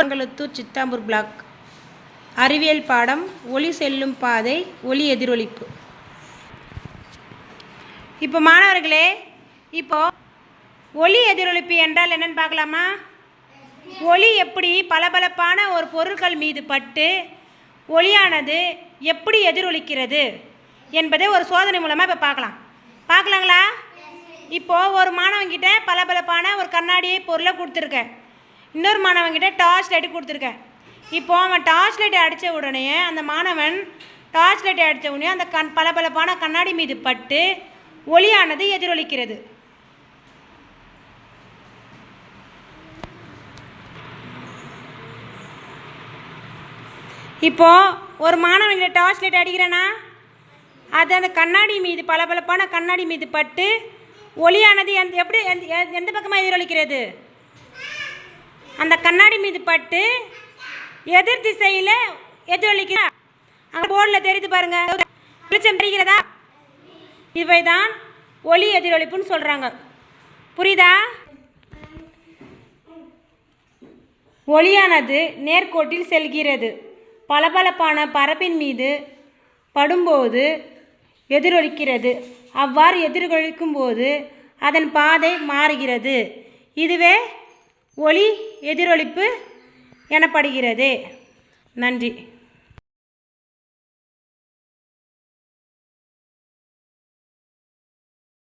பொங்கலத்தூர் Chithambur black. அறிவியல் பாடம் ஒளி செல்லும் பாதை ஒளி எதிரொலிப்பு. இப்போ மாணவர்களே இப்போ ஒளி எதிரொலிப்பு என்றால் என்னன்னு பார்க்கலாமா? ஒளி எப்படி பளபளப்பான ஒரு பொருட்கள் மீது பட்டு ஒளியானது எப்படி எதிரொலிக்கிறது என்பதை ஒரு சோதனை மூலமாக இப்போ பார்க்கலாம். பார்க்கலாங்களா? இப்போது ஒரு மாணவன்கிட்ட பளபளப்பான ஒரு கண்ணாடி பொருளை கொடுத்துருக்கேன். இன்னொரு மாணவன்கிட்ட டார்ச் லைட்டு கொடுத்துருக்கேன். இப்போது அவன் டார்ச் லைட்டை அடித்த உடனே அந்த மாணவன் டார்ச் லைட்டை அடித்த உடனே அந்த கண் பளபளப்பான கண்ணாடி மீது பட்டு ஒளியானது எதிரொலிக்கிறது. இப்போ ஒரு மாணவன்கிட்ட டார்ச் லைட் அடிக்கிறேன்னா அது அந்த கண்ணாடி மீது பளபளப்பான கண்ணாடி மீது பட்டு ஒளியானது எந்த எப்படி எந்த எ- எந்த பக்கமாக எதிரொலிக்கிறது? அந்த கண்ணாடி மீது பட்டு எதிர் திசையில் எதிரொலிக்கிறா அங்கே போர்டில் தெரியுது பாருங்க. வெளிச்சம் தெரிகிறதா? இவை தான் ஒளி எதிரொலிப்புன்னு சொல்கிறாங்க புரியுதா? ஒளியானது நேர்கோட்டில் செல்கிறது. பளபளப்பான பரப்பின் மீது படும்போது எதிரொலிக்கிறது. அவ்வாறு எதிரொலிக்கும் போது அதன் பாதை மாறுகிறது. இதுவே ஒளி எதிரொலிப்பு எனப்படுகிறது. நன்றி.